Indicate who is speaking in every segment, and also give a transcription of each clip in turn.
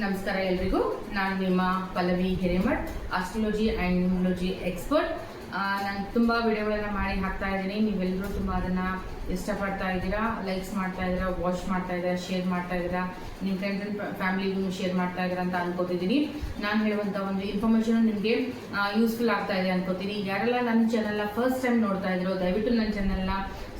Speaker 1: ನಮಸ್ಕಾರ ಎಲ್ರಿಗೂ. ನಾನು ನಿಮ್ಮ Pallavi Hiremath astrology and numerology expert ನಾನು ತುಂಬ ವಿಡಿಯೋಗಳನ್ನು ಮಾಡಿ ಹಾಕ್ತಾ ಇದ್ದೀನಿ. ನೀವೆಲ್ಲರೂ ತುಂಬ ಅದನ್ನು ಇಷ್ಟಪಡ್ತಾ ಇದ್ದೀರಾ? ಲೈಕ್ಸ್ ಮಾಡ್ತಾ ಇದ್ದೀರಾ? ವಾಚ್ ಮಾಡ್ತಾ ಇದ್ದೀರಾ? ಶೇರ್ ಮಾಡ್ತಾ ಇದ್ದೀರಾ? ನಿಮ್ಮ ಫ್ರೆಂಡ್ಸ್ ಆ್ಯಂಡ್ ಫ್ಯಾಮಿಲಿಗೂ ಶೇರ್ ಮಾಡ್ತಾ ಇದ್ದೀರಾ ಅಂತ ಅನ್ಕೋತಿದ್ದೀನಿ. ನಾನು ಹೇಳುವಂಥ ಒಂದು ಇನ್ಫಾರ್ಮೇಷನ್ ನಿಮಗೆ ಯೂಸ್ಫುಲ್ ಆಗ್ತಾ ಇದೆ ಅನ್ಕೋತೀನಿ. ಯಾರೆಲ್ಲ ನನ್ನ ಚಾನಲ್ನ ಫಸ್ಟ್ ಟೈಮ್ ನೋಡ್ತಾ ಇದ್ದೀರೋ, ದಯವಿಟ್ಟು ನನ್ನ ಚಾನಲ್ನ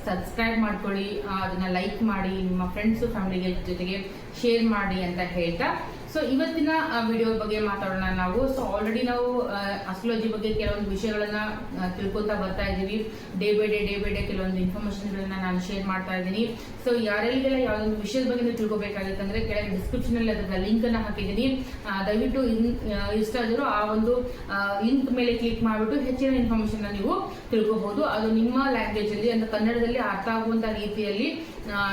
Speaker 1: ಸಬ್ಸ್ಕ್ರೈಬ್ ಮಾಡ್ಕೊಳ್ಳಿ. ಅದನ್ನ ಲೈಕ್ ಮಾಡಿ, ನಿಮ್ಮ ಫ್ರೆಂಡ್ಸು ಫ್ಯಾಮಿಲಿಗೆ ಜೊತೆಗೆ ಶೇರ್ ಮಾಡಿ ಅಂತ ಹೇಳ್ತಾ ಸೊ ಇವತ್ತಿನ ವಿಡಿಯೋ ಬಗ್ಗೆ ಮಾತಾಡೋಣ ನಾವು. ಸೊ ಆಲ್ರೆಡಿ ನಾವು ಅಸ್ಟ್ರಾಲಜಿ ಬಗ್ಗೆ ಕೆಲವೊಂದು ವಿಷಯಗಳನ್ನ ತಿಳ್ಕೊತಾ ಬರ್ತಾ ಇದ್ದೀವಿ. Day by day day by day ಕೆಲವೊಂದು ಇನ್ಫಾರ್ಮೇಶನ್ಗಳನ್ನ ನಾನು ಶೇರ್ ಮಾಡ್ತಾ ಇದ್ದೀನಿ. ಸೊ ಯಾರೆಲ್ಲ ಯಾವ್ದೊಂದು ವಿಷಯದ ಬಗ್ಗೆ ನೀವು ತಿಳ್ಕೊಬೇಕಾಗಿತ್ತಂದ್ರೆ, ಕೆಳಗೆ ಡಿಸ್ಕ್ರಿಪ್ಷನ್ ಅಲ್ಲಿ ಅದರ ಲಿಂಕ್ ಅನ್ನ ಹಾಕಿದ್ದೀನಿ. ದಯವಿಟ್ಟು ಇನ್- ಇಷ್ಟ ಆ ಒಂದು ಲಿಂಕ್ ಮೇಲೆ ಕ್ಲಿಕ್ ಮಾಡಿಬಿಟ್ಟು ಹೆಚ್ಚಿನ ಇನ್ಫಾರ್ಮೇಶನ್ ನೀವು ತಿಳ್ಕೊಬಹುದು. ಅದು ನಿಮ್ಮ ಲ್ಯಾಂಗ್ವೇಜ್ ಅಲ್ಲಿ, ಅಂದ್ರೆ ಕನ್ನಡದಲ್ಲಿ ಅರ್ಥ ಆಗುವಂತ ರೀತಿಯಲ್ಲಿ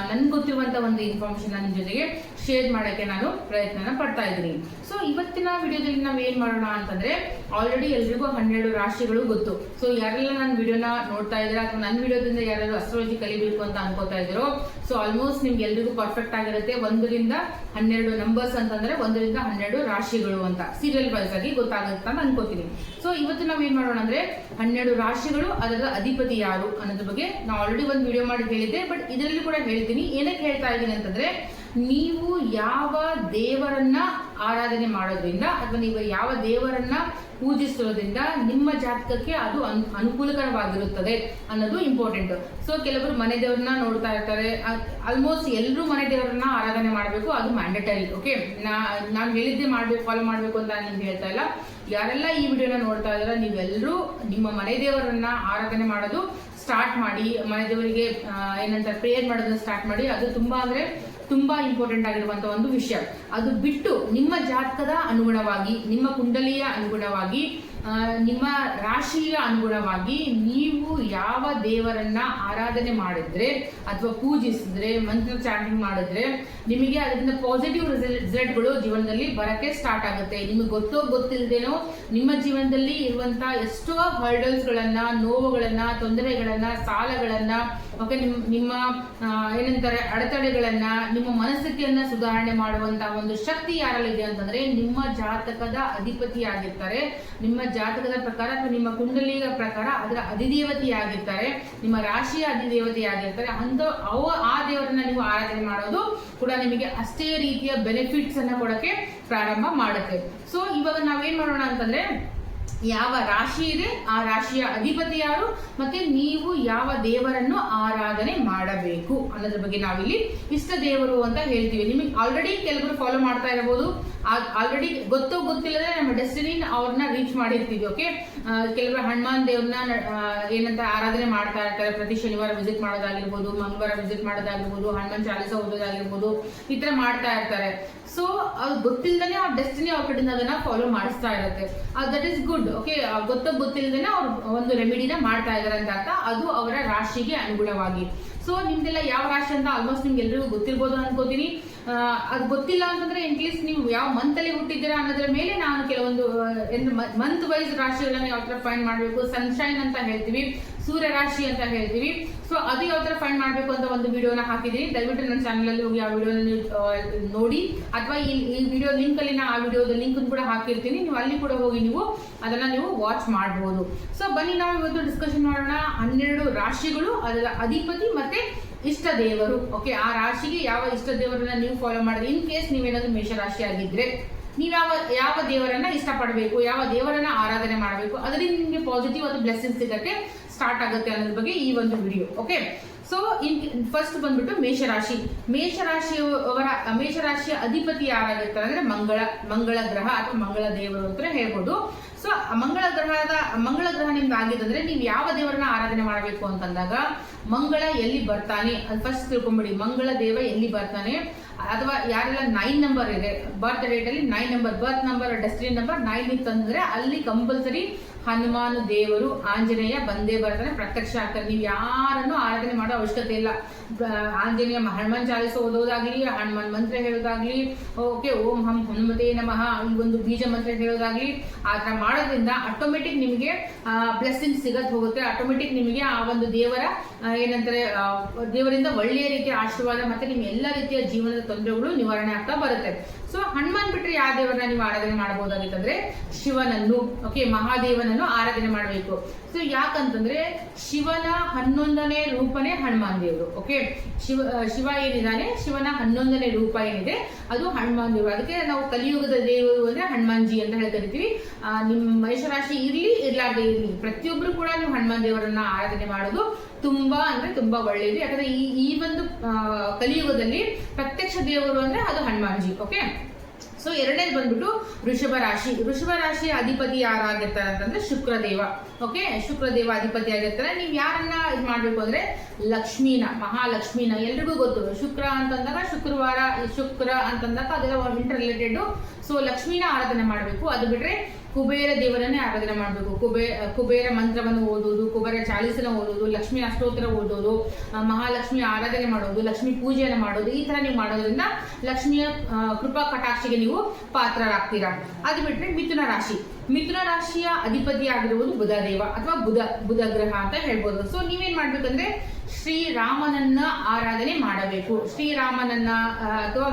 Speaker 1: ನನ್ಗೆ ಗೊತ್ತಿರುವಂತ ಒಂದು ಇನ್ಫಾರ್ಮೇಶನ್ ನಿಮ್ಮ ಜೊತೆಗೆ ಶೇರ್ ಮಾಡೋಕ್ಕೆ ನಾನು ಪ್ರಯತ್ನ ಪಡ್ತಾ ಇದ್ದೀನಿ. ಸೊ ಇವತ್ತಿನ ವಿಡಿಯೋದಲ್ಲಿ ನಾವು ಏನ್ ಮಾಡೋಣ ಅಂತಂದ್ರೆ ಆಲ್ರೆಡಿ ಎಲ್ರಿಗೂ ಹನ್ನೆರಡು ರಾಶಿಗಳು ಗೊತ್ತು. ಸೊ ಯಾರೆಲ್ಲ ನನ್ನ ವಿಡಿಯೋನ ನೋಡ್ತಾ ಇದ್ದೀರಾ ಅಥವಾ ನನ್ನ ವಿಡಿಯೋದಿಂದ ಯಾರು ಅಸ್ಟ್ರಾಲಜಿ ಕಲಿಬೇಕು ಅಂತ ಅನ್ಕೋತಾ ಇದ್ದೀರೋ ಸೊ ಆಲ್ಮೋಸ್ಟ್ ನಿಮ್ಗೆ ಎಲ್ರಿಗೂ ಪರ್ಫೆಕ್ಟ್ ಆಗಿರುತ್ತೆ. ಒಂದರಿಂದ ಹನ್ನೆರಡು ನಂಬರ್ಸ್ ಅಂತಂದ್ರೆ ಒಂದರಿಂದ ಹನ್ನೆರಡು ರಾಶಿಗಳು ಅಂತ. ಸೀರಿಯಲ್ ವೈಸ್ ಆಗಿ ಗೊತ್ತಾಗುತ್ತೆ ಅಂತ ಅನ್ಕೋತೀನಿ. ಸೊ ಇವತ್ತು ನಾವು ಏನ್ ಮಾಡೋಣ ಅಂದ್ರೆ, ಹನ್ನೆರಡು ರಾಶಿಗಳು ಅದರ ಅಧಿಪತಿ ಯಾರು ಅನ್ನೋದ್ರ ಬಗ್ಗೆ ನಾ ಆಲ್ರೆಡಿ ಒಂದು ವಿಡಿಯೋ ಮಾಡಿ ಹೇಳಿದ್ದೆ. ಬಟ್ ಇದರಲ್ಲಿ ಕೂಡ ಹೇಳ್ತೀನಿ. ಏನಕ್ಕೆ ಹೇಳ್ತಾ ಇದ್ದೀನಿ ಅಂತಂದ್ರೆ ನೀವು ಯಾವ ದೇವರನ್ನ ಆರಾಧನೆ ಮಾಡೋದ್ರಿಂದ ಅಥವಾ ನೀವು ಯಾವ ದೇವರನ್ನ ಪೂಜಿಸೋದ್ರಿಂದ ನಿಮ್ಮ ಜಾತಕಕ್ಕೆ ಅದು ಅನ್, ಅನುಕೂಲಕರವಾಗಿರುತ್ತದೆ ಅನ್ನೋದು ಇಂಪಾರ್ಟೆಂಟ್ ಸೊ ಕೆಲವರು ಮನೆ ದೇವರನ್ನ ನೋಡ್ತಾ ಇರ್ತಾರೆ. ಆಲ್ಮೋಸ್ಟ್ ಎಲ್ಲರೂ ಮನೆ ದೇವರನ್ನ ಆರಾಧನೆ ಮಾಡಬೇಕು. ಅದು ಮ್ಯಾಂಡೇಟರಿ ಓಕೆ ನಾನು ಹೇಳಿದ್ದೆ ಮಾಡ್ಬೇಕು ಫಾಲೋ ಮಾಡಬೇಕು ಅಂತ ನಾನು ಹೇಳ್ತಾ ಇಲ್ಲ. ಯಾರೆಲ್ಲ ಈ ವಿಡಿಯೋನ ನೋಡ್ತಾ ಇದ್ದಾರೆ ನೀವೆಲ್ಲರೂ ನಿಮ್ಮ ಮನೆ ದೇವರನ್ನ ಆರಾಧನೆ ಮಾಡೋದು ಸ್ಟಾರ್ಟ್ ಮಾಡಿ. ಮನೆ ದೇವರಿಗೆ ಏನಂತಾರೆ ಏನಂತ ಪ್ರೇಯರ್ ಮಾಡೋದನ್ನ ಸ್ಟಾರ್ಟ್ ಮಾಡಿ. ಅದು ತುಂಬಾ ಅಂದ್ರೆ ತುಂಬಾ ಇಂಪಾರ್ಟೆಂಟ್ ಆಗಿರುವಂತ ಒಂದು ವಿಷಯ. ಅದು ಬಿಟ್ಟು ನಿಮ್ಮ ಜಾತಕದ ಅನುಗುಣವಾಗಿ, ನಿಮ್ಮ ಕುಂಡಲಿಯ ಅನುಗುಣವಾಗಿ ನಿಮ್ಮ ರಾಶಿಯ ಅನುಗುಣವಾಗಿ ನೀವು ಯಾವ ದೇವರನ್ನ ಆರಾಧನೆ ಮಾಡಿದ್ರೆ ಅಥವಾ ಪೂಜಿಸಿದ್ರೆ, ಮಂತ್ರ ಚಾಂಟಿಂಗ್ ಮಾಡಿದ್ರೆ ನಿಮಗೆ ಅದರಿಂದ ಪಾಸಿಟಿವ್ ರಿಸಲ್ಟ್ಗಳು ಜೀವನದಲ್ಲಿ ಬರಕ್ಕೆ ಸ್ಟಾರ್ಟ್ ಆಗುತ್ತೆ. ನಿಮಗೆ ಗೊತ್ತೋ ಗೊತ್ತಿಲ್ಲದೇನೋ ನಿಮ್ಮ ಜೀವನದಲ್ಲಿ ಇರುವಂತ ಎಷ್ಟೋ ಹರ್ಡಲ್ಸ್ ಗಳನ್ನ, ನೋವುಗಳನ್ನ, ತೊಂದರೆಗಳನ್ನ, ಸಾಲಗಳನ್ನ ಓಕೆ, ನಿಮ್, ನಿಮ್ಮ ಏನಂತಾರೆ, ಅಡೆತಡೆಗಳನ್ನ, ನಿಮ್ಮ ಮನಸ್ಥಿತಿಯನ್ನ ಸುಧಾರಣೆ ಮಾಡುವಂತ ಒಂದು ಶಕ್ತಿ ಯಾರಲ್ಲಿದೆ ಅಂತಂದ್ರೆ ನಿಮ್ಮ ಜಾತಕದ ಅಧಿಪತಿ ಆಗಿರ್ತಾರೆ. ನಿಮ್ಮ ಜಾತಕದ ಪ್ರಕಾರ ಅಥವಾ ನಿಮ್ಮ ಕುಂಡಲಿಯ ಪ್ರಕಾರ ಅದರ ಅಧಿದೇವತೆ ಆಗಿರ್ತಾರೆ. ನಿಮ್ಮ ರಾಶಿಯ ಅಧಿದೇವತೆ ಆಗಿರ್ತಾರೆ. ಅಂತ ಅವ, ಆ ದೇವರನ್ನ ನೀವು ಆರಾಧನೆ ಮಾಡೋದು ಕೂಡ ನಿಮಗೆ ಅಷ್ಟೇ ರೀತಿಯ ಬೆನಿಫಿಟ್ಸ್ ಅನ್ನ ಕೊಡಕ್ಕೆ ಪ್ರಾರಂಭ ಮಾಡುತ್ತೆ. ಸೊ ಇವಾಗ ನಾವೇನ್ ಮಾಡೋಣ ಅಂತಂದ್ರೆ ಯಾವ ರಾಶಿ ಇದೆ, ಆ ರಾಶಿಯ ಅಧಿಪತಿ ಯಾರು? ಮತ್ತೆ ನೀವು ಯಾವ ದೇವರನ್ನು ಆರಾಧನೆ ಮಾಡಬೇಕು? ಅನ್ನೋದ್ರ ಬಗ್ಗೆ ನಾವಿಲ್ಲಿ ಇಷ್ಟ ದೇವರು ಅಂತ ಹೇಳ್ತೀವಿ. ನಿಮಗೆ ಆಲ್ರೆಡಿ ಕೆಲವರು ಫಾಲೋ ಮಾಡ್ತಾ ಇರಬಹುದು ಆಲ್ರೆಡಿ ಗೊತ್ತೋ ಗೊತ್ತಿಲ್ಲದೆ ನಮ್ಮ ಡೆಸ್ಟಿನಿ ಅವ್ರನ್ನ ರೀಚ್ ಮಾಡಿರ್ತೀವಿ ಓಕೆ ಕೆಲವರು ಹನುಮಾನ್ ದೇವ್ರನ್ನ ಏನಂತ ಆರಾಧನೆ ಮಾಡ್ತಾ ಇರ್ತಾರೆ. ಪ್ರತಿ ಶನಿವಾರ ವಿಸಿಟ್ ಮಾಡೋದಾಗಿರ್ಬೋದು, ಮಂಗಳವಾರ ವಿಸಿಟ್ ಮಾಡೋದಾಗಿರ್ಬೋದು, ಹನುಮಾನ್ ಚಾಲಿಸ ಓದೋದಾಗಿರ್ಬೋದು, ಈ ತರ ಮಾಡ್ತಾ ಇರ್ತಾರೆ. ಸೊ ಅದು ಗೊತ್ತಿಲ್ಲದೇ ಅವ್ರ ಡೆಸ್ಟಿನಿ ಅವ್ರ ಕಡೆಯಿಂದ ಅದನ್ನ ಫಾಲೋ ಮಾಡಿಸ್ತಾ ಇರುತ್ತೆ. ದಟ್ ಇಸ್ ಗುಡ್ ಓಕೆ ಗೊತ್ತ ಗೊತ್ತಿಲ್ಲದೇನೆ ಅವ್ರು ಒಂದು ರೆಮಿಡಿನ ಮಾಡ್ತಾ ಇದಾರೆ ಅಂತ ಅರ್ಥ. ಅದು ಅವರ ರಾಶಿಗೆ ಅನುಗುಣವಾಗಿ. ಸೊ ನಿಮ್ದೆಲ್ಲ ಯಾವ ರಾಶಿ ಅಂತ ಆಲ್ಮೋಸ್ಟ್ ನಿಮ್ಗೆ ಎಲ್ರಿಗೂ ಗೊತ್ತಿರ್ಬೋದು ಅನ್ಕೋತೀನಿ. ಅದು ಗೊತ್ತಿಲ್ಲ ಅಂತಂದ್ರೆ ಇನ್ಕೇಸ್ ನೀವು ಯಾವ ಮಂತ್ ಅಲ್ಲಿ ಹುಟ್ಟಿದ್ದೀರಾ ಅನ್ನೋದ್ರ ಮೇಲೆ ನಾನು ಕೆಲವೊಂದು ಮಂತ್ ವೈಸ್ ರಾಶಿಗಳನ್ನ ಯಾವ ತರ ಫೈಂಡ್ ಮಾಡಬೇಕು ಸನ್ಶೈನ್ ಅಂತ ಹೇಳ್ತೀವಿ, ಸೂರ್ಯ ರಾಶಿ ಅಂತ ಹೇಳ್ತೀವಿ. ಸೊ ಅದು ಯಾವ ತರ ಫೈಂಡ್ ಮಾಡಬೇಕು ಅಂತ ಒಂದು ವಿಡಿಯೋನ ಹಾಕಿದೀನಿ ದಯವಿಟ್ಟು ನನ್ನ ಚಾನಲ್ ಅಲ್ಲಿ ಹೋಗಿ ಆ ವಿಡಿಯೋನ ನೋಡಿ. ಅಥವಾ ಈ ಈ ವಿಡಿಯೋ ಲಿಂಕ್ ಅಲ್ಲಿ ನಾ ಆ ವಿಡಿಯೋದ ಲಿಂಕ್ ಕೂಡ ಹಾಕಿರ್ತೀನಿ. ನೀವು ಅಲ್ಲಿ ಕೂಡ ಹೋಗಿ ನೀವು ಅದನ್ನ ನೀವು ವಾಚ್ ಮಾಡಬಹುದು ಸೊ ಬನ್ನಿ ನಾವು ಇವತ್ತು ಡಿಸ್ಕಷನ್ ಮಾಡೋಣ. ಹನ್ನೆರಡು ರಾಶಿಗಳು, ಅದರ ಅಧಿಪತಿ ಮತ್ತೆ ಇಷ್ಟ ದೇವರು ಓಕೆ ಆ ರಾಶಿಗೆ ಯಾವ ಇಷ್ಟ ದೇವರನ್ನ ನೀವು ಫಾಲೋ ಮಾಡಿದ್ರೆ ಇನ್ ಕೇಸ್ ನೀವೇನಾದ್ರೂ ಮೇಷರಾಶಿ ಆಗಿದ್ರೆ, ನೀವು ಯಾವ ಯಾವ ದೇವರನ್ನ ಇಷ್ಟಪಡಬೇಕು, ಯಾವ ದೇವರನ್ನ ಆರಾಧನೆ ಮಾಡಬೇಕು, ಅದರಿಂದ ನಿಮಗೆ ಪಾಸಿಟಿವ್ ಅದು ಬ್ಲೆಸ್ಸಿಂಗ್ ಸಿಗಕ್ಕೆ ಸ್ಟಾರ್ಟ್ ಆಗುತ್ತೆ ಅನ್ನೋದ್ರ ಬಗ್ಗೆ ಈ ಒಂದು video okay so in first ಬಂದ್ಬಿಟ್ಟು ಮೇಷರಾಶಿ. ಮೇಷರಾಶಿಯವರ, ಮೇಷರಾಶಿಯ ಅಧಿಪತಿ ಯಾರಾಗಿರ್ತಾರೆ ಅಂದ್ರೆ ಮಂಗಳ ಮಂಗಳ ಗ್ರಹ ಅಥವಾ ಮಂಗಳ ದೇವರು ಅಂತ ಹೇಳ್ಬೋದು. ಸೊ ಮಂಗಳ ಗ್ರಹದ, ಮಂಗಳ ಗ್ರಹ ನಿಮ್ದು ಆಗಿದ್ರೆ ನೀವು ಯಾವ ದೇವರನ್ನ ಆರಾಧನೆ ಮಾಡಬೇಕು ಅಂತಂದಾಗ, ಮಂಗಳ ಎಲ್ಲಿ ಬರ್ತಾನೆ ಫಸ್ಟ್ ತಿಳ್ಕೊಂಬಿಡಿ, ಮಂಗಳ ದೇವ ಎಲ್ಲಿ ಬರ್ತಾನೆ ಅಥವಾ ಯಾರೆಲ್ಲ ನೈನ್ ನಂಬರ್ ಇದೆ. ಬರ್ತ್ ಡೇಟ್ ಅಲ್ಲಿ nine number birth number destiny number nine ತಂದರೆ ಅಲ್ಲಿ ಕಂಪಲ್ಸರಿ ಹನುಮಾನ್ ದೇವರು, ಆಂಜನೇಯ ಬಂದೇ ಬರ್ತಾನೆ ಪ್ರತ್ಯಕ್ಷ ಆಗ್ತಾರೆ. ನೀವು ಯಾರನ್ನು ಆರಾಧನೆ ಮಾಡೋ ಅವಶ್ಯಕತೆ ಇಲ್ಲ. ಆಂಜನೇಯ ಹನುಮಾನ್ ಚಾಲಿಸ ಓದೋದಾಗ್ಲಿ, ಹನುಮಾನ್ ಮಂತ್ರ ಹೇಳೋದಾಗ್ಲಿ, ಓಕೆ, ಓಂ ಹಂ ಹನುಮತೇ ನಮಃ ಒಂದು ಬೀಜ ಮಂತ್ರ ಹೇಳೋದಾಗ್ಲಿ, ಆ ಥರ ಮಾಡೋದ್ರಿಂದ ಆಟೋಮೆಟಿಕ್ ನಿಮಗೆ ಬ್ಲೆಸ್ಸಿಂಗ್ ಸಿಗತ್ ಹೋಗುತ್ತೆ. ಆಟೋಮೆಟಿಕ್ ನಿಮಗೆ ಆ ಒಂದು ದೇವರ ಆ, ಏನಂತಾರೆ ದೇವರಿಂದ ಒಳ್ಳೆಯ ರೀತಿಯ ಆಶೀರ್ವಾದ ಮತ್ತೆ ನಿಮ್ಮ ಎಲ್ಲ ರೀತಿಯ ಜೀವನದ ತೊಂದರೆಗಳು ನಿವಾರಣೆ ಆಗ್ತಾ ಬರುತ್ತೆ. ಸೊ ಹನುಮಾನ್ ಬಿಟ್ಟರೆ ಯಾವ ದೇವರನ್ನ ನೀವು ಆರಾಧನೆ ಮಾಡಬಹುದಾಗಿತ್ತಂದ್ರೆ ಶಿವನನ್ನು ಓಕೆ ಮಹಾದೇವನನ್ನು ಆರಾಧನೆ ಮಾಡಬೇಕು. ಸೊ ಯಾಕಂತಂದ್ರೆ ಶಿವನ ಹನ್ನೊಂದನೇ ರೂಪನೇ ಹನುಮಾನ್ ದೇವರು ಓಕೆ ಶಿವ ಶಿವ ಏನಿದ್ದಾನೆ? ಶಿವನ ಹನ್ನೊಂದನೇ ರೂಪ ಏನಿದೆ? ಅದು ಹನುಮಾನ್ ದೇವರು. ಅದಕ್ಕೆ ನಾವು ಕಲಿಯುಗದ ದೇವರು ಅಂದ್ರೆ ಹನುಮಾನ್ಜಿ ಅಂತ ಹೇಳಿ ಕರಿತೀವಿ ಆ, ನಿಮ್ಮ ಮೇಷರಾಶಿ ಇರ್ಲಿ ಇರ್ಲಾರ್ದೆ ಇರ್ಲಿ ಪ್ರತಿಯೊಬ್ರು ಕೂಡ ನೀವು ಹನುಮಾನ್ ದೇವರನ್ನ ಆರಾಧನೆ ಮಾಡೋದು ತುಂಬಾ ಅಂದ್ರೆ ತುಂಬಾ ಒಳ್ಳೆಯದು ಯಾಕಂದ್ರೆ ಈ ಈ ಒಂದು ಕಲಿಯುಗದಲ್ಲಿ ಪ್ರತ್ಯಕ್ಷ ದೇವರು ಅಂದ್ರೆ ಅದು ಹನುಮಾನ್ಜಿ ಓಕೆ ಸೊ ಎರಡನೇದು ಬಂದ್ಬಿಟ್ಟು ವೃಷಭ ರಾಶಿ. ವೃಷಭ ರಾಶಿಯ ಅಧಿಪತಿ ಯಾರಾಗಿರ್ತಾರೆ ಅಂತಂದ್ರೆ ಶುಕ್ರದೇವ ಓಕೆ ಶುಕ್ರದೇವ ಅಧಿಪತಿ ಆಗಿರ್ತಾರೆ. ನೀವು ಯಾರನ್ನ ಇದು ಮಾಡ್ಬೇಕು ಅಂದ್ರೆ ಲಕ್ಷ್ಮೀನ, ಮಹಾಲಕ್ಷ್ಮೀನ, ಎಲ್ರಿಗೂ ಗೊತ್ತು. ಶುಕ್ರ ಅಂತಂದಾಗ ಶುಕ್ರವಾರ, ಶುಕ್ರ ಅಂತಂದಾಗ ಅದೆಲ್ಲ ಇಂಟರ್ ರಿಲೇಟೆಡ್ ಸೊ ಲಕ್ಷ್ಮೀನ ಆರಾಧನೆ ಮಾಡಬೇಕು. ಅದು ಬಿಟ್ರೆ ಕುಬೇರ ದೇವರನ್ನೇ ಆರಾಧನೆ ಮಾಡಬೇಕು. ಕುಬೇ ಕುಬೇರ ಮಂತ್ರವನ್ನು ಓದೋದು ಕುಬೇರ ಚಾಲಿಸನ ಓದೋದು ಲಕ್ಷ್ಮಿ ಅಷ್ಟೋತ್ತರ ಓದೋದು ಮಹಾಲಕ್ಷ್ಮಿ ಆರಾಧನೆ ಮಾಡೋದು, ಲಕ್ಷ್ಮಿ ಪೂಜೆಯನ್ನು ಮಾಡೋದು, ಈ ತರ ನೀವು ಮಾಡೋದ್ರಿಂದ ಲಕ್ಷ್ಮಿಯ ಕೃಪಾ ಕಟಾಕ್ಷಿಗೆ ನೀವು ಪಾತ್ರರಾಗ್ತೀರಾ. ಅದು ಬಿಟ್ಟರೆ ಮಿಥುನ ರಾಶಿ. ಮಿಥುನ ರಾಶಿಯ ಅಧಿಪತಿ ಆಗಿರುವುದು ಬುಧ ದೇವ ಅಥವಾ ಬುಧ ಬುಧ ಗ್ರಹ ಅಂತ ಹೇಳ್ಬೋದು. ಸೊ ನೀವೇನ್ ಮಾಡ್ಬೇಕಂದ್ರೆ ಶ್ರೀರಾಮನನ್ನ ಆರಾಧನೆ ಮಾಡಬೇಕು. ಶ್ರೀರಾಮನನ್ನ ಅಥವಾ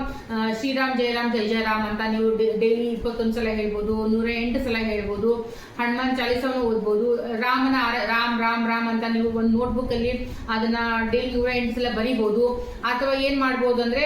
Speaker 1: ಶ್ರೀರಾಮ್, ಜಯರಾಮ್ ಜಯ ಜಯರಾಮ್ ಅಂತ ನೀವು ಡೈಲಿ ಇಪ್ಪತ್ತೊಂದು ಸಲ ಹೇಳ್ಬೋದು, ನೂರ ಎಂಟು ಸಲ ಹೇಳ್ಬೋದು. ಹನುಮಾನ್ ಚಾಲಿಸವನ್ನು ಓದ್ಬೋದು. ರಾಮನ ರಾಮ್ ರಾಮ್ ರಾಮ್ ಅಂತ ನೀವು ಒಂದು ನೋಟ್ಬುಕ್ ಅಲ್ಲಿ ಅದನ್ನ ಡೈಲಿ ಎಂಟು ಸಲ ಬರಿಬೋದು. ಅಥವಾ ಏನ್ ಮಾಡ್ಬೋದು ಅಂದ್ರೆ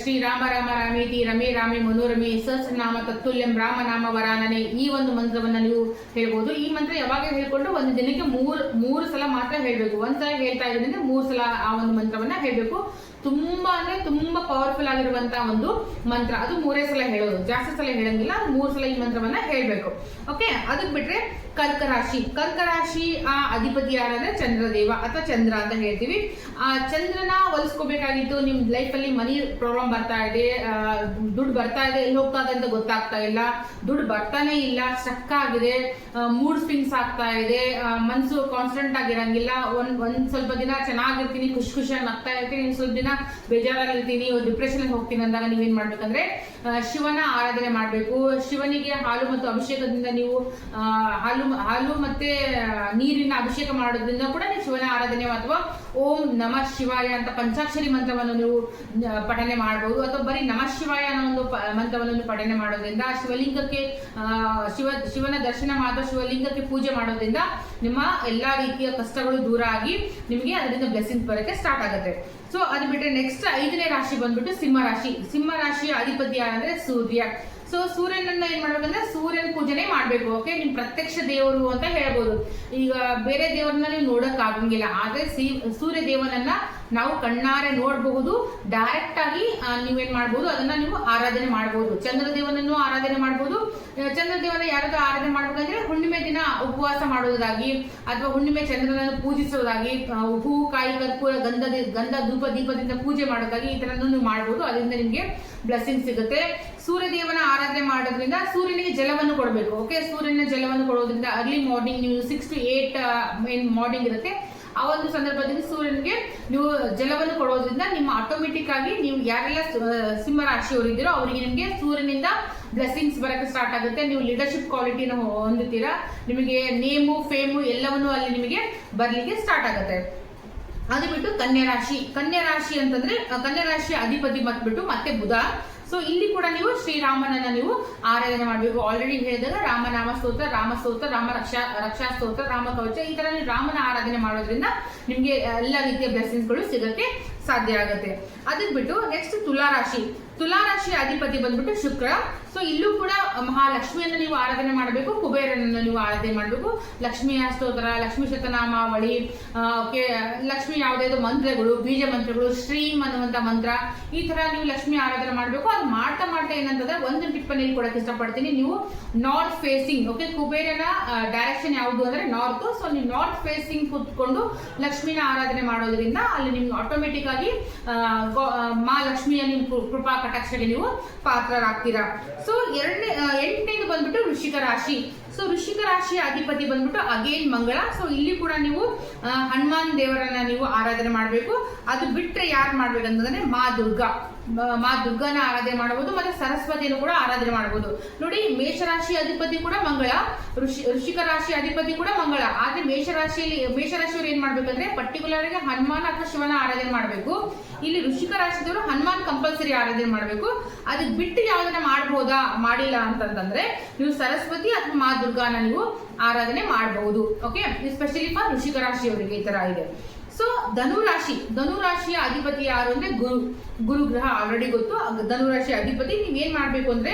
Speaker 1: ಶ್ರೀ ರಾಮ ರಾಮ ರಾಮೇತಿ ರಮೇ, ರಾಮೇ, ಮನೋರಮೆ ಸಹಸ್ರನಾಮ ತತ್ತುಲ್ಯಂ ರಾಮನಾಮ ವರಾನನೆ ಈ ಒಂದು ಮಂತ್ರವನ್ನ ನೀವು ಹೇಳ್ಬೋದು. ಈ ಮಂತ್ರ ಯಾವಾಗ ಹೇಳ್ಕೊಂಡು ಒಂದು ದಿನಕ್ಕೆ ಮೂರು ಮೂರು ಸಲ ಮಾತ್ರ ಹೇಳ್ಬೇಕು. ಒಂದ್ಸಲ ಹೇಳ್ತಾ ಇದ್ರೆ ಮೂರು ಸಲ ಆ ಒಂದು ಮಂತ್ರವನ್ನ ಹೇಳ್ಬೇಕು. ತುಂಬಾ ಅಂದ್ರೆ ತುಂಬಾ ಪವರ್ಫುಲ್ ಆಗಿರುವಂತ ಒಂದು ಮಂತ್ರ. ಅದು ಮೂರೇ ಸಲ ಹೇಳೋದು. ಜಾಸ್ತಿ ಸಲ ಹೇಳಂಗಿಲ್ಲ, ಅದು ಮೂರು ಸಲ ಈ ಮಂತ್ರವನ್ನ ಹೇಳ್ಬೇಕು. ಓಕೆ ಅದಕ್ ಬಿಟ್ರೆ ಕರ್ಕ ರಾಶಿ ಕರ್ಕ ರಾಶಿ ಆ ಅಧಿಪತಿ ಯಾರಂದ್ರೆ ಚಂದ್ರದೇವ ಅಥವಾ ಚಂದ್ರ ಅಂತ ಹೇಳ್ತೀವಿ. ಆ ಚಂದ್ರನ ಒಲಿಸ್ಕೋಬೇಕಾಗಿತ್ತು ನಿಮ್ ಲೈಫ್ ಅಲ್ಲಿ ಮನಿ ಪ್ರಾಬ್ಲಮ್ ಬರ್ತಾ ಇದೆ ದುಡ್ಡು ಬರ್ತಾ ಇದೆ, ಎಲ್ಲಿ ಹೋಗ್ತಾ ಇದೆ ಅಂತ ಗೊತ್ತಾಗ್ತಾ ಇಲ್ಲ. ದುಡ್ಡು ಬರ್ತಾನೆ ಇಲ್ಲ ಸ್ಟಕ್ ಆಗಿದೆ ಮೂಡ್ ಸ್ವಿಂಗ್ಸ್ ಆಗ್ತಾ ಇದೆ ಮನ್ಸು ಕಾನ್ಸ್ಟೆಂಟ್ ಆಗಿರಂಗಿಲ್ಲ. ಒಂದ್ ಒಂದ್ ಸ್ವಲ್ಪ ದಿನ ಚೆನ್ನಾಗಿರ್ತೀನಿ, ಖುಷಿ ಖುಷಿಯಾಗಿ ನಗ್ತಾ ಇರ್ತೀನಿ ಸ್ವಲ್ಪ ದಿನ ಬೇಜಾರಾಗಿರ್ತೀನಿ ಡಿಪ್ರೆಷನ್ ಹೋಗ್ತೀನಿ ಅಂದಾಗ ನೀವೇನ್ ಮಾಡ್ಬೇಕಂದ್ರೆ ಶಿವನ ಆರಾಧನೆ ಮಾಡಬೇಕು. ಶಿವನಿಗೆ ಹಾಲು ಮತ್ತು ಅಭಿಷೇಕದಿಂದ ನೀವು ಹಾಲು ಹಾಲು ಮತ್ತೆ ನೀರಿನ ಅಭಿಷೇಕ ಮಾಡೋದ್ರಿಂದ ಕೂಡ ನೀವು ಶಿವನ ಆರಾಧನೆ ಅಥವಾ ಓಂ ನಮಃ ಶಿವಾಯ ಅಂತ ಪಂಚಾಕ್ಷರಿ ಮಂತ್ರವನ್ನು ನೀವು ಪಠನೆ ಮಾಡಬಹುದು ಅಥವಾ ಬರೀ ನಮಃ ಶಿವಾಯ ಅನ್ನೋ ಒಂದು ಮಂತ್ರವನ್ನು ಪಠನೆ ಮಾಡೋದ್ರಿಂದ ಶಿವಲಿಂಗಕ್ಕೆ ಶಿವ, ಶಿವನ ದರ್ಶನ ಮಾತ್ರ ಶಿವಲಿಂಗಕ್ಕೆ ಪೂಜೆ ಮಾಡೋದ್ರಿಂದ ನಿಮ್ಮ ಎಲ್ಲಾ ರೀತಿಯ ಕಷ್ಟಗಳು ದೂರ ಆಗಿ ನಿಮಗೆ ಅದರಿಂದ ಬ್ಲೆಸ್ಸಿಂಗ್ ಬರೋಕ್ಕೆ ಸ್ಟಾರ್ಟ್ ಆಗುತ್ತೆ. ಸೊ ಅದು ಬಿಟ್ರೆ ನೆಕ್ಸ್ಟ್ ಐದನೇ ರಾಶಿ ಬಂದ್ಬಿಟ್ಟು ಸಿಂಹ ರಾಶಿ. ಸಿಂಹ ರಾಶಿಯ ಅಧಿಪತಿ ಅಂದ್ರೆ ಸೂರ್ಯ. ಸೊ ಸೂರ್ಯನನ್ನ ಏನ್ ಮಾಡ್ಬೇಕಂದ್ರೆ ಸೂರ್ಯನ ಪೂಜೆನೆ ಮಾಡ್ಬೇಕು ಓಕೆ ನಿಮ್ ಪ್ರತ್ಯಕ್ಷ ದೇವರು ಅಂತ ಹೇಳ್ಬೋದು. ಈಗ ಬೇರೆ ದೇವರನ್ನ ನೀವು ನೋಡಕ್ ಆಗಂಗಿಲ್ಲ, ಆದ್ರೆ ಸೂರ್ಯ ದೇವನನ್ನ ನಾವು ಕಣ್ಣಾರೆ ನೋಡಬಹುದು. ಡೈರೆಕ್ಟ್ ಆಗಿ ನೀವೇನ್ ಮಾಡ್ಬೋದು, ಅದನ್ನ ನೀವು ಆರಾಧನೆ ಮಾಡಬಹುದು ಚಂದ್ರ ದೇವನನ್ನು ಆರಾಧನೆ ಮಾಡಬಹುದು ಚಂದ್ರ ದೇವನ ಯಾರಾದ್ರೂ ಆರಾಧನೆ ಮಾಡ್ಬೇಕಂದ್ರೆ ಹುಣ್ಣಿಮೆ ದಿನ ಉಪವಾಸ ಮಾಡುವುದಾಗಿ ಅಥವಾ ಹುಣ್ಣಿಮೆ ಚಂದ್ರನನ್ನು ಪೂಜಿಸುವುದಾಗಿ ಹೂ, ಕಾಯಿ, ಕರ್ಪೂರ, ಗಂಧ ಗಂಧ, ಧೂಪ, ದೀಪದಿಂದ ಪೂಜೆ ಮಾಡೋದಾಗಿ ಈ ತರನು ನೀವು ಮಾಡಬಹುದು. ಅದರಿಂದ ನಿಮಗೆ ಬ್ಲೆಸ್ಸಿಂಗ್ ಸಿಗುತ್ತೆ. ಸೂರ್ಯದೇವನ ಆರಾಧನೆ ಮಾಡೋದ್ರಿಂದ ಸೂರ್ಯನಿಗೆ ಜಲವನ್ನು ಕೊಡಬೇಕು. ಓಕೆ ಸೂರ್ಯನ ಜಲವನ್ನು ಕೊಡೋದ್ರಿಂದ ಅರ್ಲಿ ಮಾರ್ನಿಂಗ್ ನೀವು ಸಿಕ್ಸ್ ಟು ಏಟ್ ಮಾರ್ನಿಂಗ್ ಇರುತ್ತೆ. ಆ ಒಂದು ಸಂದರ್ಭದಲ್ಲಿ ಸೂರ್ಯನಿಗೆ ನೀವು ಜಲವನ್ನು ಕೊಡೋದ್ರಿಂದ ನಿಮ್ಮ ಆಟೋಮೆಟಿಕ್ ಆಗಿ ನೀವು ಯಾರೆಲ್ಲ ಸಿಂಹ ರಾಶಿಯವರಿದ್ದೀರೋ ಅವರಿಗೆ ನಿಮಗೆ ಸೂರ್ಯನಿಂದ ಬ್ಲೆಸ್ಸಿಂಗ್ಸ್ ಬರೋಕ್ಕೆ ಸ್ಟಾರ್ಟ್ ಆಗುತ್ತೆ. ನೀವು ಲೀಡರ್ಶಿಪ್ ಕ್ವಾಲಿಟಿನ ಹೊಂದುತ್ತೀರಾ. ನಿಮಗೆ ನೇಮು ಫೇಮು ಎಲ್ಲವನ್ನು ಅಲ್ಲಿ ನಿಮಗೆ ಬರಲಿಕ್ಕೆ ಸ್ಟಾರ್ಟ್ ಆಗುತ್ತೆ. ಅದು ಬಿಟ್ಟು ಕನ್ಯಾ ರಾಶಿ. ಕನ್ಯಾ ರಾಶಿ ಅಂತಂದ್ರೆ ಕನ್ಯಾ ರಾಶಿಯ ಅಧಿಪತಿ ಮತ್ಬಿಟ್ಟು ಮತ್ತೆ ಬುಧ. ಸೊ ಇಲ್ಲಿ ಕೂಡ ನೀವು ಶ್ರೀರಾಮನನ್ನ ನೀವು ಆರಾಧನೆ ಮಾಡಬೇಕು. ಆಲ್ರೆಡಿ ಹೇಳಿದಾಗ ರಾಮನಾಮ ಸ್ತೋತ್ರ, ರಾಮ ಸ್ತೋತ್ರ, ರಾಮ ರಕ್ಷಾ ರಕ್ಷಾ ಸ್ತೋತ್ರ, ರಾಮ ಕವಚ, ಈ ತರ ನೀವು ರಾಮನ ಆರಾಧನೆ ಮಾಡೋದ್ರಿಂದ ನಿಮ್ಗೆ ಎಲ್ಲ ರೀತಿಯ ಬ್ಲೆಸ್ಸಿಂಗ್ಸ್ಗಳು ಸಿಗಕ್ಕೆ ಸಾಧ್ಯ ಆಗುತ್ತೆ. ಅದಕ್ಕೆ ಬಿಟ್ಟು ನೆಕ್ಸ್ಟ್ ತುಲಾ ರಾಶಿ ತುಲಾ ರಾಶಿಯ ಅಧಿಪತಿ ಬಂದ್ಬಿಟ್ಟು ಶುಕ್ರ. ಸೊ ಇಲ್ಲೂ ಕೂಡ ಮಹಾಲಕ್ಷ್ಮಿಯನ್ನು ನೀವು ಆರಾಧನೆ ಮಾಡಬೇಕು, ಕುಬೇರನನ್ನು ನೀವು ಆರಾಧನೆ ಮಾಡಬೇಕು. ಲಕ್ಷ್ಮಿಯ ಸ್ತೋತ್ರ ಲಕ್ಷ್ಮೀ ಶತನಾಮಾವಳಿ ಲಕ್ಷ್ಮಿ ಯಾವುದಾದ್ರು ಮಂತ್ರಗಳು, ಬೀಜ ಮಂತ್ರಗಳು ಶ್ರೀಮ್ ಅನ್ನುವಂಥ ಮಂತ್ರ, ಈ ತರ ನೀವು ಲಕ್ಷ್ಮಿ ಆರಾಧನೆ ಮಾಡಬೇಕು. ಅದು ಮಾಡ್ತಾ ಮಾಡ್ತಾ ಏನಂತಂದ್ರೆ ಒಂದು ಟಿಪ್ಪನ್ನು ಕೊಡಕ್ಕೆ ಇಷ್ಟಪಡ್ತೀನಿ. ನೀವು ನಾರ್ತ್ ಫೇಸಿಂಗ್ ಓಕೆ ಕುಬೇರನ ಡೈರೆಕ್ಷನ್ ಯಾವುದು ಅಂದ್ರೆ ನಾರ್ತ್ ಸೊ ನೀವು ನಾರ್ತ್ ಫೇಸಿಂಗ್ ಕೂತ್ಕೊಂಡು ಲಕ್ಷ್ಮಿನ ಆರಾಧನೆ ಮಾಡೋದ್ರಿಂದ ಅಲ್ಲಿ ನಿಮ್ಗೆ ಆಟೋಮೆಟಿಕ್ ಆಗಿ ಮಾ ಲಕ್ಷ್ಮಿಯ ನಿಮ್ಮ ಕೃಪಾ ಕಟಾಕ್ಷಗೆ ನೀವು ಪಾತ್ರರಾಗ್ತೀರಾ? ಸೊ ಎರಡನೇ ಎಂಟನೇದು ಬಂದ್ಬಿಟ್ಟು ವೃಶ್ಚಿಕ ರಾಶಿ. ಸೊ ವೃಶ್ಚಿಕ ರಾಶಿಯ ಅಧಿಪತಿ ಬಂದ್ಬಿಟ್ಟು ಅಗೇನ್ ಮಂಗಳ. ಸೊ ಇಲ್ಲಿ ಕೂಡ ನೀವು ಹನುಮಾನ್ ದೇವರನ್ನ ನೀವು ಆರಾಧನೆ ಮಾಡಬೇಕು. ಅದು ಬಿಟ್ಟರೆ ಯಾರು ಮಾಡ್ಬೇಕಂತಂದ್ರೆ ಮಾ ದುರ್ಗಾ. ಮಾ ದುರ್ಗಾನ ಆರಾಧನೆ ಮಾಡಬಹುದು ಮತ್ತೆ ಸರಸ್ವತಿಯನ್ನು ಕೂಡ ಆರಾಧನೆ ಮಾಡಬಹುದು ನೋಡಿ, ಮೇಷರಾಶಿ ಅಧಿಪತಿ ಕೂಡ ಮಂಗಳ. ಋಷಿ ಋಷಿಕ ರಾಶಿ ಅಧಿಪತಿ ಕೂಡ ಮಂಗಳ. ಆದ್ರೆ ಮೇಷರಾಶಿಯಲ್ಲಿ, ಮೇಷರಾಶಿಯವರು ಏನ್ ಮಾಡ್ಬೇಕಂದ್ರೆ ಪರ್ಟಿಕ್ಯುಲರ್ ಆಗಿ ಹನುಮಾನ್ ಅಥವಾ ಶಿವನ ಆರಾಧನೆ ಮಾಡಬೇಕು. ಇಲ್ಲಿ ಋಷಿಕ ರಾಶಿದವರು ಹನುಮಾನ್ ಕಂಪಲ್ಸರಿ ಆರಾಧನೆ ಮಾಡಬೇಕು. ಅದಕ್ಕೆ ಬಿಟ್ಟು ಯಾವ್ದನ್ನ ಮಾಡಬಹುದಾ ಮಾಡಿಲ್ಲ ಅಂತಂದ್ರೆ, ನೀವು ಸರಸ್ವತಿ ಅಥವಾ ಮಾ ದುರ್ಗಾನ ನೀವು ಆರಾಧನೆ ಮಾಡಬಹುದು ಓಕೆ ಎಸ್ಪೆಷಲಿ ಫಾರ್ ಋಷಿಕ ರಾಶಿಯವರಿಗೆ ಈ ತರ ಇದೆ. ಸೊ ಧನುರಾಶಿ, ಧನುರಾಶಿಯ ಅಧಿಪತಿ ಯಾರು ಅಂದ್ರೆ ಗುರು. ಗುರುಗ್ರಹ ಆಲ್ರೆಡಿ ಗೊತ್ತು. ಧನುರಾಶಿ ಅಧಿಪತಿ, ನೀವೇನ್ ಮಾಡ್ಬೇಕು ಅಂದ್ರೆ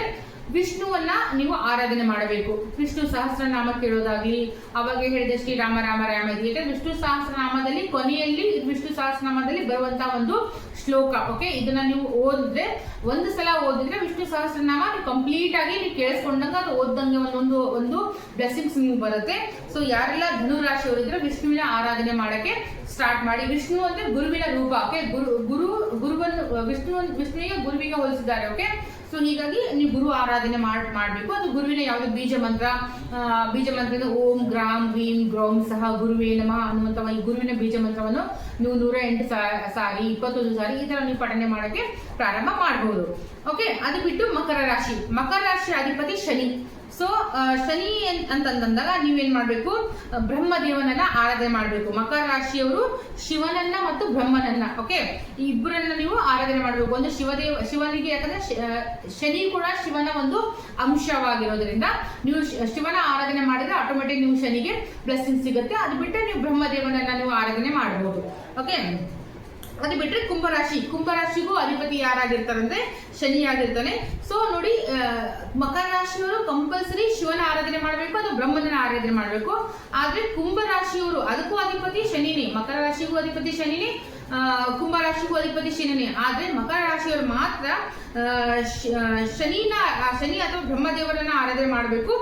Speaker 1: ವಿಷ್ಣುವನ್ನ ನೀವು ಆರಾಧನೆ ಮಾಡಬೇಕು. ವಿಷ್ಣು ಸಹಸ್ರನಾಮ ಕೇಳೋದಾಗ್ಲಿ, ಅವಾಗ ಹೇಳಿದ ಶ್ರೀರಾಮ ರಾಮ ರಾಮ ಗೀತೆ ವಿಷ್ಣು ಸಹಸ್ರನಾಮದಲ್ಲಿ ಕೊನೆಯಲ್ಲಿ ವಿಷ್ಣು ಸಹಸ್ರನಾಮದಲ್ಲಿ ಬರುವಂತ ಒಂದು ಶ್ಲೋಕ ಓಕೆ ಇದನ್ನ ನೀವು ಓದಿದ್ರೆ, ಒಂದು ಸಲ ಓದಿದ್ರೆ ವಿಷ್ಣು ಸಹಸ್ರನಾಮ ಕಂಪ್ಲೀಟ್ ಆಗಿ ನೀವು ಕೇಳಿಸ್ಕೊಂಡಂಗ ಅದು ಓದ್ದಂಗೆ ಒಂದೊಂದು ಒಂದು ಬ್ಲೆಸ್ಸಿಂಗ್ಸ್ ನಿಮ್ಗೆ ಬರುತ್ತೆ. ಸೊ ಯಾರೆಲ್ಲ ಧನು ಇದ್ರೆ ವಿಷ್ಣುವಿನ ಆರಾಧನೆ ಮಾಡಕ್ಕೆ ಸ್ಟಾರ್ಟ್ ಮಾಡಿ. ವಿಷ್ಣು ಅಂದ್ರೆ ಗುರುವಿನ ರೂಪ ಓಕೆ ಗುರು ಗುರು, ಗುರುವನ್ನು, ವಿಷ್ಣು, ವಿಷ್ಣುವಿಗೆ ಗುರುವಿಗೆ ಹೋಲಿಸಿದ್ದಾರೆ ಓಕೆ ಸೊ ಹೀಗಾಗಿ ನೀವು ಗುರು ಆರಾಧನೆ ಮಾಡಿ, ಮಾಡಬೇಕು. ಅದು ಗುರುವಿನ ಯಾವುದೇ ಬೀಜ ಮಂತ್ರ ಬೀಜ ಮಂತ್ರದಿಂದ ಓಂ ಗ್ರಾಮ್ ಗ್ರೀಂ ಗ್ರೌಂ ಸಹ ಗುರುವೇ ನಮಃ ಅನ್ನುವಂಥ ಈ ಗುರುವಿನ ಬೀಜ ಮಂತ್ರವನ್ನು ನೀವು ನೂರ ಎಂಟು ಸಾರಿ, ಇಪ್ಪತ್ತೊಂದು ಸಾರಿ ಈ ಥರ ನೀವು ಪಠನೆ ಮಾಡೋಕ್ಕೆ ಪ್ರಾರಂಭ ಮಾಡಬಹುದು ಓಕೆ ಅದು ಬಿಟ್ಟು ಮಕರ ರಾಶಿ. ಮಕರ ರಾಶಿ ಅಧಿಪತಿ ಶನಿ. ಸೊ ಶನಿ ಅಂತಂದಾಗ ನೀವೇನ್ ಮಾಡ್ಬೇಕು? ಬ್ರಹ್ಮದೇವನನ್ನ ಆರಾಧನೆ ಮಾಡಬೇಕು. ಮಕರ ರಾಶಿಯವರು ಶಿವನನ್ನ ಮತ್ತು ಬ್ರಹ್ಮನನ್ನ ಓಕೆ ಈ ಇಬ್ಬರನ್ನ ನೀವು ಆರಾಧನೆ ಮಾಡಬೇಕು. ಒಂದು ಶಿವದೇವ, ಶಿವನಿಗೆ ಯಾಕಂದ್ರೆ ಶನಿ ಕೂಡ ಶಿವನ ಒಂದು ಅಂಶವಾಗಿರೋದ್ರಿಂದ ನೀವು ಶಿವನ ಆರಾಧನೆ ಮಾಡಿದ್ರೆ ಆಟೋಮೆಟಿಕ್ ನೀವು ಶನಿಗೆ ಬ್ಲೆಸ್ಸಿಂಗ್ ಸಿಗುತ್ತೆ. ಅದು ಬಿಟ್ಟರೆ ನೀವು ಬ್ರಹ್ಮದೇವನನ್ನ ನೀವು ಆರಾಧನೆ ಮಾಡಬಹುದು ಓಕೆ ಅದು ಬಿಟ್ರೆ ಕುಂಭರಾಶಿ. ಕುಂಭರಾಶಿಗೂ ಅಧಿಪತಿ ಯಾರಾಗಿರ್ತಾರಂದ್ರೆ ಶನಿ ಆಗಿರ್ತಾನೆ. ಸೊ ನೋಡಿ ಮಕರ ರಾಶಿಯವರು ಕಂಪಲ್ಸರಿ ಶಿವನ ಆರಾಧನೆ ಮಾಡಬೇಕು ಅಥವಾ ಬ್ರಹ್ಮನ ಆರಾಧನೆ ಮಾಡಬೇಕು. ಆದ್ರೆ ಕುಂಭರಾಶಿಯವರು ಅದಕ್ಕೂ ಅಧಿಪತಿ ಶನಿನೇ. ಮಕರ ರಾಶಿಗೂ ಅಧಿಪತಿ ಶನಿನೇ ಕುಂಭರಾಶಿಗೂ ಅಧಿಪತಿ ಶನಿನೇ. ಆದ್ರೆ ಮಕರ ರಾಶಿಯವರು ಮಾತ್ರ ಶನಿನ ಶನಿ ಅಥವಾ ಬ್ರಹ್ಮದೇವರನ್ನ ಆರಾಧನೆ ಮಾಡಬೇಕು.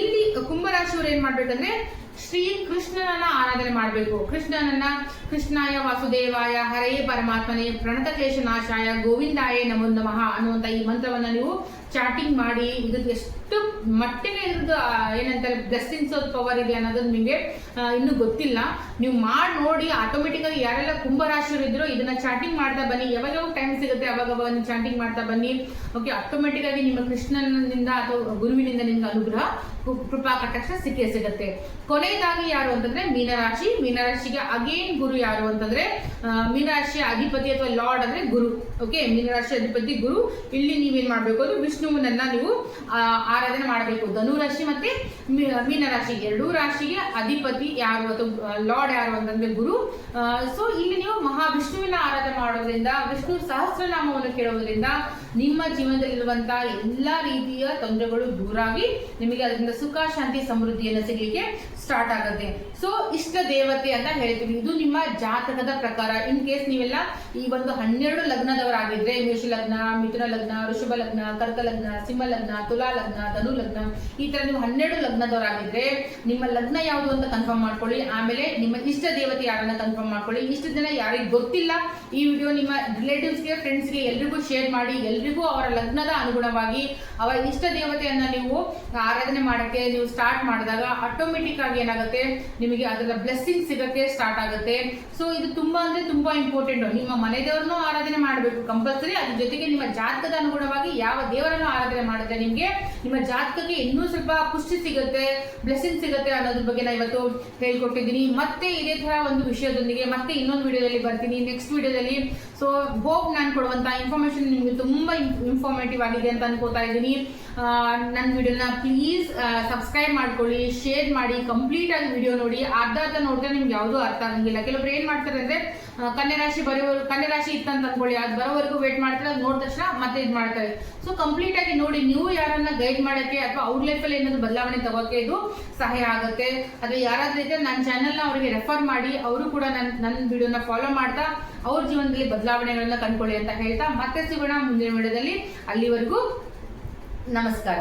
Speaker 1: ಇಲ್ಲಿ ಕುಂಭರಾಶಿಯವರು ಏನ್ ಮಾಡ್ಬೇಕಂದ್ರೆ ಶ್ರೀ ಕೃಷ್ಣನನ್ನ ಆರಾಧನೆ ಮಾಡಬೇಕು. ಕೃಷ್ಣನನ್ನ ಕೃಷ್ಣಾಯ ವಾಸುದೇವಾಯ, ಹರೇ ಪರಮಾತ್ಮನೇ ಪ್ರಣತ ಕ್ಲೇಶ ನಾಶಾಯ ಗೋವಿಂದಾಯ ನಮೋ ನಮಃ ಅನ್ನುವಂತ ಈ ಮಂತ್ರವನ್ನ ನೀವು ಚಾಟಿಂಗ್ ಮಾಡಿ ಇದಕ್ಕೆ ಎಷ್ಟು ಮಟ್ಟಿಗೆ ಇದ್ರದ್ದು ಏನಂತಾರೆ ಬ್ಲೆಸ್ಸಿಂಗ್ಸ್ ಪವರ್ ಇದೆ ಅನ್ನೋದನ್ನ ನಿಮಗೆ ಇನ್ನೂ ಗೊತ್ತಿಲ್ಲ. ನೀವು ಮಾಡಿ ನೋಡಿ ಆಟೋಮೆಟಿಕ್ ಆಗಿ ಯಾರೆಲ್ಲ ಕುಂಭರಾಶಿಯರು ಇದ್ರೋ ಇದನ್ನ ಚಾಟಿಂಗ್ ಮಾಡ್ತಾ ಬನ್ನಿ. ಯಾವಾಗ ಯಾವಾಗ ಟೈಮ್ ಸಿಗುತ್ತೆ ಅವಾಗ ಅವಾಗ ಚಾಟಿಂಗ್ ಮಾಡ್ತಾ ಬನ್ನಿ. ಓಕೆ ಆಟೋಮೆಟಿಕ್ ಆಗಿ ನಿಮ್ಮ ಕೃಷ್ಣನಿಂದ ಅಥವಾ ಗುರುವಿನಿಂದ ನಿಮ್ಗೆ ಅನುಗ್ರಹ ಕೃಪಾ, ಕಟಾಕ್ಷ ಸಿಕ್ಕೇ ಸಿಗುತ್ತೆ. ಕೊನೆಯದಾಗಿ ಯಾರು ಅಂತಂದ್ರೆ, ಮೀನರಾಶಿ. ಮೀನರಾಶಿಗೆ ಅಗೇನ್ ಗುರು ಯಾರು ಅಂತಂದ್ರೆ ಮೀನರಾಶಿಯ ಅಧಿಪತಿ ಅಥವಾ ಲಾರ್ಡ್ ಅಂದ್ರೆ ಗುರು. ಓಕೆ ಮೀನರಾಶಿ ಅಧಿಪತಿ ಗುರು. ಇಲ್ಲಿ ನೀವೇನ್ ಮಾಡ್ಬೇಕು ಅಂದ್ರೆ ವಿಷ್ಣುವನ್ನ ನೀವು ಆರಾಧನೆ ಮಾಡಬೇಕು. ಧನುರಾಶಿ ಮತ್ತೆ ಮೀನರಾಶಿ. ಎರಡೂ ರಾಶಿಗೆ ಅಧಿಪತಿ ಯಾರು ಅಥವಾ ಲಾರ್ಡ್ ಯಾರು ಅಂತಂದ್ರೆ ಗುರು. ಸೊ ಇಲ್ಲಿ ನೀವು ಮಹಾವಿಷ್ಣುವಿನ ಆರಾಧನೆ ಮಾಡೋದ್ರಿಂದ, ವಿಷ್ಣು ಸಹಸ್ರನಾಮವನ್ನು ಕೇಳೋದ್ರಿಂದ ನಿಮ್ಮ ಜೀವನದಲ್ಲಿರುವಂತಹ ಎಲ್ಲಾ ರೀತಿಯ ತೊಂದರೆಗಳು ದೂರಾಗಿ ನಿಮಗೆ ಅದರಿಂದ ಸುಖ, ಶಾಂತಿ, ಸಮೃದ್ಧಿಯನ್ನು ಸಿಗಲಿಕ್ಕೆ ಸ್ಟಾರ್ಟ್ ಆಗುತ್ತೆ. ಸೊ ಇಷ್ಟ ದೇವತೆ ಅಂತ ಹೇಳ್ತೀವಿ. ಇದು ನಿಮ್ಮ ಜಾತಕದ ಪ್ರಕಾರ. ಇನ್ ಕೇಸ್ ನೀವೆಲ್ಲ ಈ ಒಂದು ಹನ್ನೆರಡು ಲಗ್ನದವರಾಗಿದ್ರೆ, ಮೇಷ ಲಗ್ನ, ಮಿಥುನ ಲಗ್ನ ಋಷಭ ಲಗ್ನ, ಕರ್ಕ ಸಿಂಹ ಲಗ್ನ, ತುಲಾ ಲಗ್ನ, ಧನು ಲಗ್ನ, ಈ ತರ ನೀವು ಹನ್ನೆರಡು ಲಗ್ನದವರಾಗಿದ್ರೆ ನಿಮ್ಮ ಲಗ್ನ ಯಾವುದು ಅಂತ ಕನ್ಫರ್ಮ್ ಮಾಡ್ಕೊಳ್ಳಿ. ಆಮೇಲೆ ನಿಮ್ಮ ಇಷ್ಟ ದೇವತೆ ಯಾರನ್ನ ಕನ್ಫರ್ಮ್ ಮಾಡ್ಕೊಳ್ಳಿ. ಇಷ್ಟು ಜನ ಯಾರಿಗೆ ಗೊತ್ತಿಲ್ಲ, ಈ ವಿಡಿಯೋ ನಿಮ್ಮ ರಿಲೇಟಿವ್ಸ್ಗೆ ಫ್ರೆಂಡ್ಸ್ಗೆ ಎಲ್ರಿಗೂ ಶೇರ್ ಮಾಡಿ, ಎಲ್ರಿಗೂ ಅವರ ಲಗ್ನದ ಅನುಗುಣವಾಗಿ ಅವರ ಇಷ್ಟ ದೇವತೆಯನ್ನ ನೀವು ಆರಾಧನೆ ಮಾಡಕ್ಕೆ, ನೀವು ಸ್ಟಾರ್ಟ್ ಮಾಡಿದಾಗ ಆಟೋಮೆಟಿಕ್ ಆಗಿ ಏನಾಗುತ್ತೆ? ನಿಮಗೆ ಅದರ ಬ್ಲೆಸ್ಸಿಂಗ್ ಸಿಗಕ್ಕೆ ಸ್ಟಾರ್ಟ್ ಆಗುತ್ತೆ. ಸೊ ಇದು ತುಂಬಾ ಅಂದ್ರೆ ತುಂಬಾ ಇಂಪಾರ್ಟೆಂಟ್ ನಿಮ್ಮ ಮನೆ ದೇವರನ್ನು ಆರಾಧನೆ ಮಾಡಬೇಕು. ಕಂಪಲ್ಸರಿ ಅದ್ರ ಜೊತೆಗೆ ನಿಮ್ಮ ಜಾತಕದ ಅನುಗುಣವಾಗಿ ಯಾವ ದೇವರನ್ನು ಆರಾಧನೆ ಮಾಡಿದ್ರೆ ನಿಮಗೆ ನಿಮ್ಮ ಜಾತಕಕ್ಕೆ ಇನ್ನೂ ಸ್ವಲ್ಪ ಪುಷ್ಟಿ ಸಿಗುತ್ತೆ ಬ್ಲೆಸಿಂಗ್ ಸಿಗುತ್ತೆ ಅನ್ನೋದ್ರ ಬಗ್ಗೆ ನಾನು ಇವತ್ತು ಹೇಳ್ಕೊಟ್ಟಿದ್ದೀನಿ. ಮತ್ತೆ ಇದೇ ತರ ಒಂದು ವಿಷಯದೊಂದಿಗೆ ಮತ್ತೆ ಇನ್ನೊಂದು ವಿಡಿಯೋದಲ್ಲಿ ಬರ್ತೀನಿ. ನೆಕ್ಸ್ಟ್ ವಿಡಿಯೋದಲ್ಲಿ ಸೊ ಹೋಪ್ ನಾನು ಕೊಡುವಂತ ಇನ್ಫಾರ್ಮೇಶನ್ ನಿಮಗೆ ತುಂಬಾ ಇನ್ಫಾರ್ಮೇಟಿವ್ ಆಗಿದೆ ಅಂತ ಅನ್ಕೋತಾ ಇದ್ದೀನಿ. ನನ್ನ ವಿಡಿಯೋನ ಪ್ಲೀಸ್ ಸಬ್ಸ್ಕ್ರೈಬ್ ಮಾಡ್ಕೊಳ್ಳಿ ಶೇರ್ ಮಾಡಿ ಕಂಪ್ಲೀಟ್ ಆಗಿ ವಿಡಿಯೋ ನೋಡಿ. ಅರ್ಧ ಅರ್ಧ ನೋಡಿದ್ರೆ ನಿಮ್ಗೆ ಯಾವುದೂ ಅರ್ಥ ಆಗಂಗಿಲ್ಲ. ಕೆಲವರು ಏನ್ ಮಾಡ್ತಾರೆ ಅಂದ್ರೆ ಆ, ಕನ್ಯಾ ರಾಶಿ ಇತ್ತು ಕನ್ಯಾ ರಾಶಿ ಇತ್ತಂತ ಅನ್ಕೊಳ್ಳಿ. ಅದು ಬರೋವರೆಗೂ ವೇಟ್ ಮಾಡ್ತಾರೆ ನೋಡಿದ ತಕ್ಷಣ ಮತ್ತೆ ಇದು ಮಾಡ್ತಾರೆ. ಸೊ ಕಂಪ್ಲೀಟ್ ಆಗಿ ನೋಡಿ, ನೀವು ಯಾರನ್ನ ಗೈಡ್ ಮಾಡೋಕ್ಕೆ ಅಥವಾ ಅವ್ರ ಲೈಫಲ್ಲಿ ಏನಾದ್ರು ಬದಲಾವಣೆ ತಗೋಕೆ ಇದು ಸಹಾಯ ಆಗುತ್ತೆ. ಅಥವಾ ಯಾರಾದ್ರೂ ಇದ್ರೆ ನನ್ನ ಚಾನೆಲ್ನ ಅವರಿಗೆ ರೆಫರ್ ಮಾಡಿ, ಅವರು ಕೂಡ ನನ್ನ ನನ್ನ ವಿಡಿಯೋನ ಫಾಲೋ ಮಾಡ್ತಾ ಅವ್ರ ಜೀವನದಲ್ಲಿ ಬದಲಾವಣೆಗಳನ್ನ ಕಂಡುಕೊಳ್ಳಿ ಅಂತ ಹೇಳ್ತಾ ಮತ್ತೆ ಸಿಗೋಣ ಮುಂದಿನ ವಿಡಿಯೋದಲ್ಲಿ. ಅಲ್ಲಿವರೆಗೂ ನಮಸ್ಕಾರ.